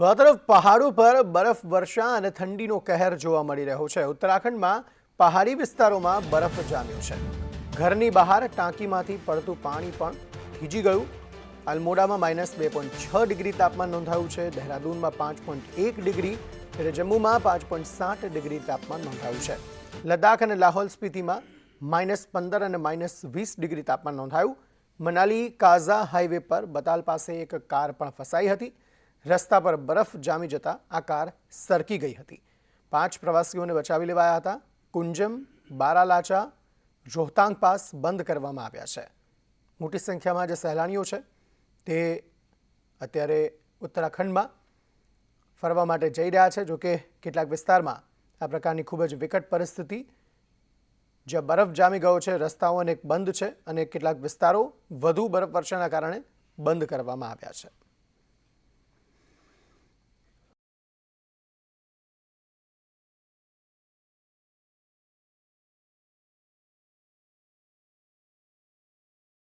તો આ તરફ પહાડો પર બરફ, વર્ષા અને ઠંડીનો કહેર જોવા મળી રહ્યો છે. ઉત્તરાખંડમાં પહાડી વિસ્તારોમાં બરફ જામ્યો છે. ઘરની બહાર ટાંકીમાંથી પડતું પાણી પણ થીજી ગયું. અલમોડામાં માઇનસ બે પોઈન્ટ છ ડિગ્રી તાપમાન નોંધાયું છે. દહેરાદૂનમાં પાંચ પોઈન્ટ એક ડિગ્રી. ત્યારે જમ્મુમાં પાંચ પોઈન્ટ સાત ડિગ્રી તાપમાન નોંધાયું છે. લદ્દાખ અને લાહોલ સ્પીતિમાં માઇનસ પંદર અને માઇનસ વીસ ડિગ્રી તાપમાન નોંધાયું. મનાલી કાઝા હાઈવે પર બતાલ પાસે એક કાર પણ ફસાઈ હતી. રસ્તા પર બરફ જામી જતા આ કાર સરકી ગઈ હતી. પાંચ પ્રવાસીઓને બચાવી લેવાયા હતા. કુંજમ, બારાલાચા, રોહતાંગ પાસ બંધ કરવામાં આવ્યા છે. મોટી સંખ્યામાં જે સહેલાણીઓ છે. તે અત્યારે ઉત્તરાખંડમાં ફરવા માટે જઈ રહ્યા છે. જોકે કેટલાક વિસ્તારમાં આ પ્રકારની ખૂબ જ વિકટ પરિસ્થિતિ, જ્યાં બરફ જામી ગયો છે, રસ્તાઓ અનેક બંધ છે અને કેટલાક વિસ્તારો વધુ બરફ વર્ષાના કારણે બંધ કરવામાં આવ્યા છે.